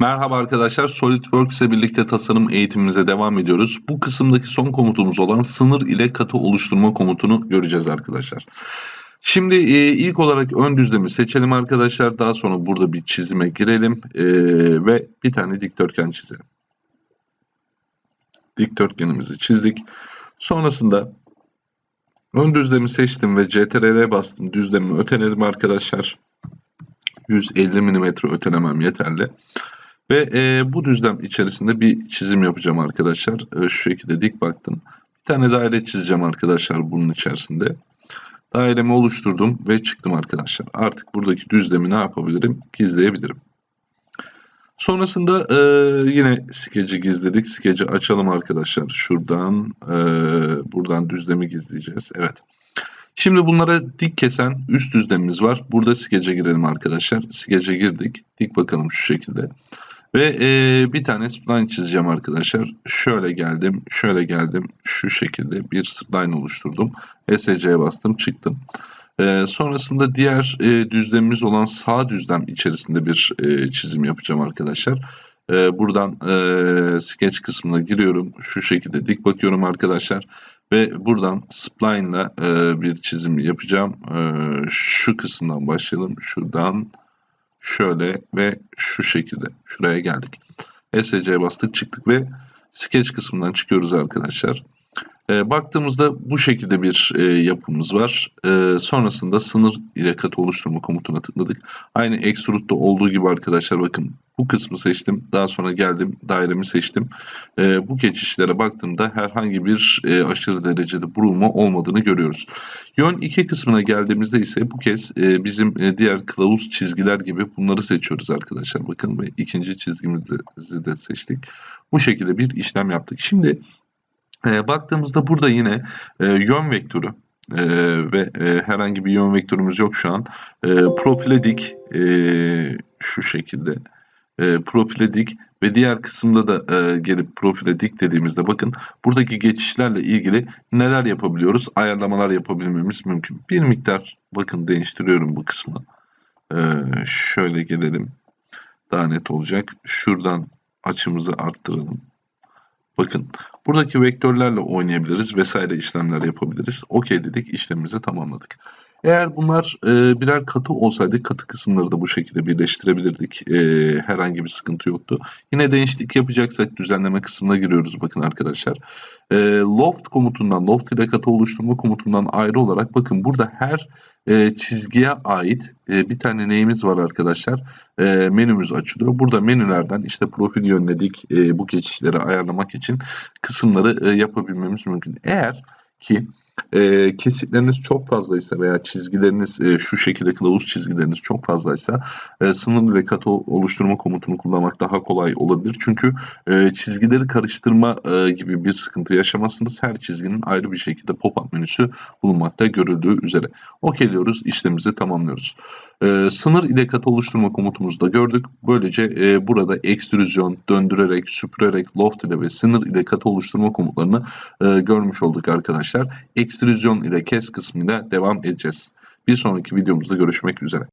Merhaba arkadaşlar, SolidWorks ile birlikte tasarım eğitimimize devam ediyoruz. Bu kısımdaki son komutumuz olan sınır ile katı oluşturma komutunu göreceğiz arkadaşlar. Şimdi e, ilk olarak ön düzlemi seçelim arkadaşlar. Daha sonra burada bir çizime girelim e, ve bir tane dikdörtgen çizelim. Dikdörtgenimizi çizdik. Sonrasında ön düzlemi seçtim ve CTRL'e bastım. Düzlemi öteledim arkadaşlar. 150 mm ötelemem yeterli. Ve e, bu düzlem içerisinde bir çizim yapacağım arkadaşlar. E, şu şekilde dik baktım. Bir tane daire çizeceğim arkadaşlar bunun içerisinde. Dairemi oluşturdum ve çıktım arkadaşlar. Artık buradaki düzlemi ne yapabilirim? Gizleyebilirim. Sonrasında e, yine skeci gizledik. Skeci açalım arkadaşlar. Şuradan e, buradan düzlemi gizleyeceğiz. Evet. Şimdi bunlara dik kesen üst düzlemimiz var. Burada skece girelim arkadaşlar. Skece girdik. Dik bakalım şu şekilde. Ve e, bir tane spline çizeceğim arkadaşlar. Şöyle geldim, şöyle geldim. Şu şekilde bir spline oluşturdum. SC'ye bastım, çıktım. E, sonrasında diğer e, düzlemimiz olan sağ düzlem içerisinde bir e, çizim yapacağım arkadaşlar. E, buradan e, sketch kısmına giriyorum. Şu şekilde dik bakıyorum arkadaşlar. Ve buradan spline ile bir çizim yapacağım. E, şu kısımdan başlayalım. Şuradan şöyle ve şu şekilde şuraya geldik. SC'ye bastık çıktık ve sketch kısmından çıkıyoruz arkadaşlar. E, baktığımızda bu şekilde bir e, yapımız var. E, sonrasında sınır ile katı oluşturma komutuna tıkladık. Aynı Extrude'da olduğu gibi arkadaşlar bakın bu kısmı seçtim. Daha sonra geldim dairemi seçtim. E, bu geçişlere baktığımda herhangi bir e, aşırı derecede burulma olmadığını görüyoruz. Yön 2 kısmına geldiğimizde ise bu kez e, bizim e, diğer kılavuz çizgiler gibi bunları seçiyoruz arkadaşlar. Bakın ve ikinci çizgimizi de seçtik. Bu şekilde bir işlem yaptık. Şimdi e, baktığımızda burada yine e, yön vektörü e, ve e, herhangi bir yön vektörümüz yok şu an. E, profile dik e, şu şekilde e, profile dik ve diğer kısımda da e, gelip profile dik dediğimizde bakın buradaki geçişlerle ilgili neler yapabiliyoruz? Ayarlamalar yapabilmemiz mümkün. Bir miktar bakın değiştiriyorum bu kısmı. E, şöyle gelelim. Daha net olacak. Şuradan açımızı arttıralım. Bakın buradaki vektörlerle oynayabiliriz vesaire işlemler yapabiliriz. OK dedik işlemimizi tamamladık. Eğer bunlar e, birer katı olsaydı katı kısımları da bu şekilde birleştirebilirdik. E, herhangi bir sıkıntı yoktu. Yine değişiklik yapacaksak düzenleme kısmına giriyoruz bakın arkadaşlar. E, loft komutundan, loft ile katı oluşturma komutundan ayrı olarak bakın burada her e, çizgiye ait e, bir tane neyimiz var arkadaşlar. E, menümüz açılıyor. Burada menülerden işte profil yönledik e, bu geçişleri ayarlamak için kısımları e, yapabilmemiz mümkün. Eğer ki e, kesitleriniz çok fazlaysa veya çizgileriniz e, şu şekilde kılavuz çizgileriniz çok fazlaysa e, sınırlı ve katı oluşturma komutunu kullanmak daha kolay olabilir. Çünkü e, çizgileri karıştırma e, gibi bir sıkıntı yaşamazsınız. Her çizginin ayrı bir şekilde pop-up menüsü bulunmakta görüldüğü üzere. OK diyoruz, işlemimizi tamamlıyoruz. E, sınır ile katı oluşturma komutumuzu da gördük. Böylece e, burada ekstrüzyon, döndürerek, süpürerek, loft ile ve sınır ile katı oluşturma komutlarını e, görmüş olduk arkadaşlar. Ekstrüzyon ile kes kısmıyla devam edeceğiz. Bir sonraki videomuzda görüşmek üzere.